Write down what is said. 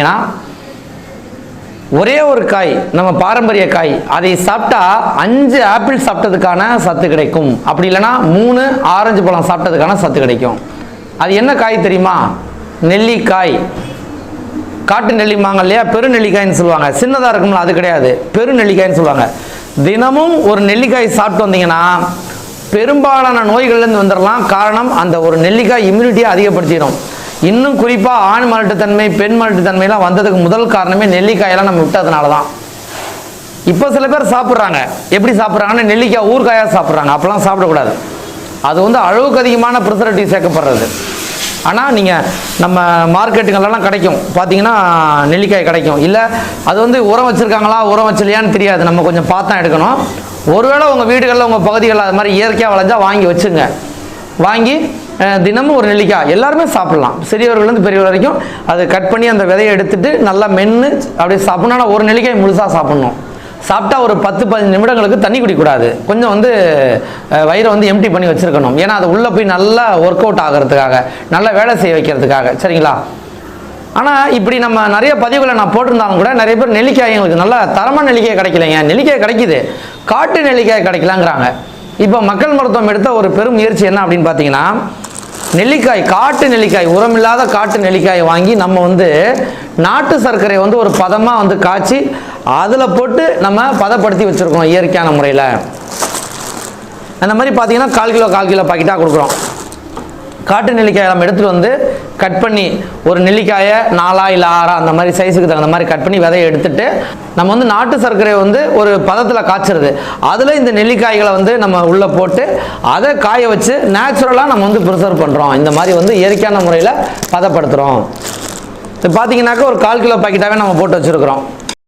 ஏன்னா ஒரே ஒரு காய் நம்ம பாரம்பரிய காய் அதை சாப்பிட்டா அஞ்சு ஆப்பிள் சாப்பிட்டதுக்கான சத்து கிடைக்கும். அப்படி இல்லைன்னா மூணு ஆரஞ்சு பழம் சாப்பிட்டதுக்கான சத்து கிடைக்கும். அது என்ன காய் தெரியுமா? நெல்லிக்காய். காட்டு நெல்லிமாங்க இல்லையா? பெரு நெல்லிக்காய்ன்னு சொல்லுவாங்க. சின்னதாக இருக்கும்ல அது கிடையாது. பெரு நெல்லிக்காய்ன்னு சொல்லுவாங்க. தினமும் ஒரு நெல்லிக்காய் சாப்பிட்டு வந்தீங்கன்னா பெரும்பாலான நோய்கள்லேருந்து வந்துடலாம் காரணம் அந்த ஒரு நெல்லிக்காய் இம்யூனிட்டியை அதிகப்படுத்திடும். இன்னும் குறிப்பாக ஆண் மலட்டுத்தன்மை பெண் மலட்டுத்தன்மைலாம் வந்ததுக்கு முதல் காரணமே நெல்லிக்காயெல்லாம் நம்ம விட்டதுனால தான் இப்போ சில பேர் சாப்பிட்றாங்க. எப்படி சாப்பிட்றாங்கன்னா நெல்லிக்காய் ஊறுகாயாக சாப்பிட்றாங்க. அப்போலாம் சாப்பிடக்கூடாது. அது வந்து அளவுக்கு அதிகமான ப்ரிசர்வேட்டிவ் சேர்க்கப்படுறது. ஆனால் நீங்கள் நம்ம மார்க்கெட்டுங்களெல்லாம் கிடைக்கும். பார்த்தீங்கன்னா நெல்லிக்காய் கிடைக்கும். இல்லை அது வந்து உரம் வச்சுருக்காங்களா உரம் வச்சலையான்னு தெரியாது. நம்ம கொஞ்சம் பார்த்து தான் எடுக்கணும். ஒருவேளை உங்கள் வீடுகளில் உங்கள் பகுதிகளில் அது மாதிரி இயற்கையாக விளைஞ்சா வாங்கி வச்சுங்க. வாங்கி தினமும் ஒரு நெல்லிக்காய். எல்லாருமே சாப்பிடலாம். சிறியவர்கள்லேருந்து பெரியவர் வரைக்கும் அதை கட் பண்ணி அந்த விதையை எடுத்துட்டு நல்லா மென்று அப்படியே சாப்பிடணும். ஒரு நெல்லிக்காய் முழுசாக சாப்பிட்ணும். சாப்பிட்டா ஒரு பத்து பதினஞ்சு நிமிடங்களுக்கு தண்ணி குடிக்கக்கூடாது கொஞ்சம் வந்து வயிறை வந்து எம்டி பண்ணி வச்சுருக்கணும். ஏன்னா அது உள்ளே போய் நல்லா ஒர்க் அவுட் ஆகிறதுக்காக நல்லா வேலை செய்ய வைக்கிறதுக்காக. சரிங்களா? ஆனால் இப்படி நம்ம நிறைய பதிவுகளை நான் போட்டிருந்தாலும் கூட நிறைய பேர் நெல்லிக்காய் எங்களுக்கு நல்லா தரமான நெல்லிக்காய் கிடைக்கலைங்க. நெல்லிக்காய் கிடைக்குது. காட்டு நெல்லிக்காய் கிடைக்கலாங்கிறாங்க. இப்போ மக்கள் மருத்துவம் எடுத்த ஒரு பெரும் முயற்சி என்ன அப்படின்னு பார்த்தீங்கன்னா நெல்லிக்காய் காட்டு நெல்லிக்காய் உரமில்லாத காட்டு நெல்லிக்காயை வாங்கி நம்ம வந்து நாட்டு சர்க்கரையை வந்து ஒரு பதமாக வந்து காய்ச்சி அதில் போட்டு நம்ம பதப்படுத்தி வச்சுருக்கோம் இயற்கையான முறையில். அந்த மாதிரி பார்த்தீங்கன்னா கால் கிலோ கால் கிலோ பாக்கெட்டாக கொடுக்குறோம். காட்டு நெல்லிக்காயை நம்ம எடுத்துகிட்டு வந்து கட் பண்ணி ஒரு நெல்லிக்காயை நாலா இல்லை ஆறா அந்த மாதிரி சைஸுக்கு தகுந்த மாதிரி கட் பண்ணி விதையை எடுத்துட்டு நம்ம வந்து நாட்டு சர்க்கரையை வந்து ஒரு பதத்தில் காய்ச்சிருது. அதில் இந்த நெல்லிக்காய்களை வந்து நம்ம உள்ளே போட்டு அதை காய வச்சு நேச்சுரலாக நம்ம வந்து ப்ரிசர்வ் பண்ணுறோம் இந்த மாதிரி வந்து இயற்கையான முறையில் பதப்படுத்துகிறோம் இப்போ பார்த்தீங்கன்னாக்கா ஒரு கால் கிலோ பாக்கெட்டாகவே நம்ம போட்டு வச்சுருக்குறோம்.